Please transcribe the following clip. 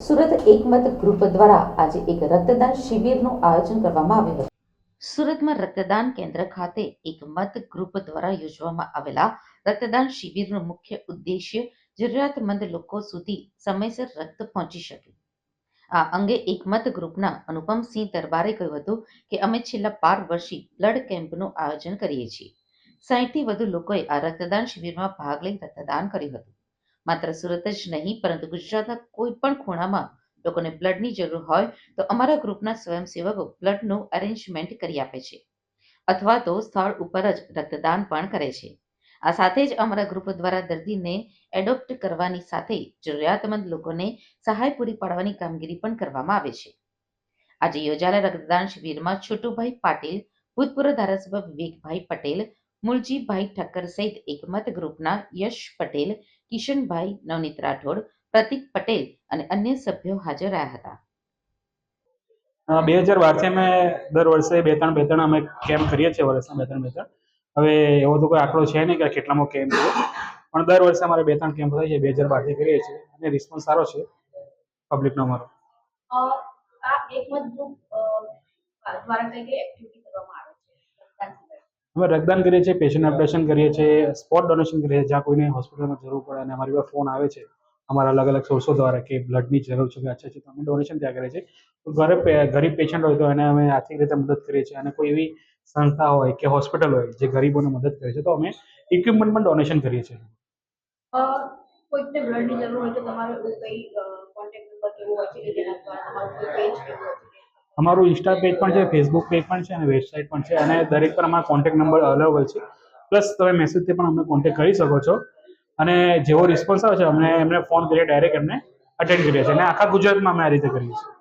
Surat એકમત group દ્વારા આજે એક રક્તદાન શિબિરનું આયોજન કરવામાં આવ્યું હતું. સુરતમાં રક્તદાન કેન્દ્ર ખાતે એકમત ગ્રુપ દ્વારા યોજવામાં આવેલા રક્તદાન શિબિરનો મુખ્ય ઉદ્દેશ્ય જરૂરિયાતમંદ લોકો સુધી સમયસર રક્ત પહોંચી શકે. આ અંગે એકમત ગ્રુપના અનુપમસિંહ દરબારે કહ્યું હતું કે અમે છેલ્લા બાર વર્ષથી બ્લડ કેમ્પનું આયોજન કરીએ છીએ. સાહીઠથી વધુ લોકોએ આ રક્તદાન શિબિરમાં ભાગ લઈ રક્તદાન કર્યું હતું. માત્ર સુરત જ નહીં, પરંતુ ગુજરાતના કોઈ પણ ખૂણામાં લોકોને બ્લડની જરૂર હોય તો અમારા ગ્રુપના સ્વયંસેવકો બ્લડનું અરેન્જમેન્ટ કરી આપે છે. અથવા તો સ્થળ ઉપર જ રક્તદાન પણ કરે છે. આ સાથે જ અમારા ગ્રુપ દ્વારા દર્દીને એડોપ્ટ કરવાની સાથે જરૂરિયાતમંદ લોકોને સહાય પૂરી પાડવાની કામગીરી પણ કરવામાં આવે છે. આજે યોજાયેલા રક્તદાન શિબિરમાં છોટુભાઈ પાટીલ, ભૂતપૂર્વ ધારાસભ્ય વિવેકભાઈ પટેલ મુલજીભાઈ ઠક્કર સહિત એકમત ગ્રુપના યશ પટેલ કિશનભાઈ નવનીત રાઠોડ પ્રતિક પટેલ અને અન્ય સભ્યો હાજર રહ્યા હતા. બે હજાર બારથી અમે દર વર્ષે બે ત્રણ બે ત્રણ અમે કેમ્પ કરીએ છીએ વર્ષમાં બે ત્રણ બે ત્રણ. હવે એવો તો કોઈ આંકડો છે નહીં કે કેટલામાં કેમ્પ છે. પણ દર વર્ષે અમારે બે ત્રણ કેમ્પ થાય છે બે હજાર બારથી કરીએ છીએ. અને રિસ્પોન્સ સારો છે પબ્લિકનો અમારો અ, આ એકમત ગ્રુપ અ, દ્વારા કઈ કઈ એક્ટિવિટી કરવામાં આવે છે રક્તદાન સિવાય? અમે રક્તદાન કરીએ છીએ પેશન્ટ ઓપરેશન કરીએ છીએ સ્પોટ ડોનેશન કરીએ છીએ જ્યાં કોઈને હોસ્પિટલમાં જરૂર પડે અને અમારી પાસે ફોન આવે છે અમારા અલગ અલગ સોર્સો દ્વારા કે બ્લડની જરૂર છે કે અચ્છા છે તો અમે ડોનેશન ત્યાં કરીએ છીએ. ઘરે ગરીબ પેશન્ટ હોય તો એને અમે આર્થિક રીતે મદદ કરીએ છીએ અને કોઈ એવી સંસ્થા હોય કે હોસ્પિટલ હોય જે ગરીબોને મદદ કરે છે તો અમે ઇક્વિપમેન્ટ પણ ડોનેશન કરીએ છીએ. કોઈકને બ્લડની જરૂર હોય તો તમારો કઈ કોન્ટેક્ટ નંબર કેવો હોય છે કે જેના દ્વારા તમારું કોઈ પેજ કેવો હોય? અમારું ઇન્સ્ટા પેજ પણ છે ફેસબુક પેજ પણ છે અને વેબસાઇટ પણ છે અને દરેક પર અમારા કોન્ટેક્ટ નંબર અવેલેબલ છે. પ્લસ તમે મેસેજથી પણ અમને કોન્ટેક્ટ કરી શકો છો અને જેવો રિસ્પોન્સ આવે છે અમને, એમને ફોન કરીએ ડાયરેક્ટ એમને અટેન્ડ કરીએ છીએ અને આખા ગુજરાતમાં અમે આ રીતે કરીએ છીએ.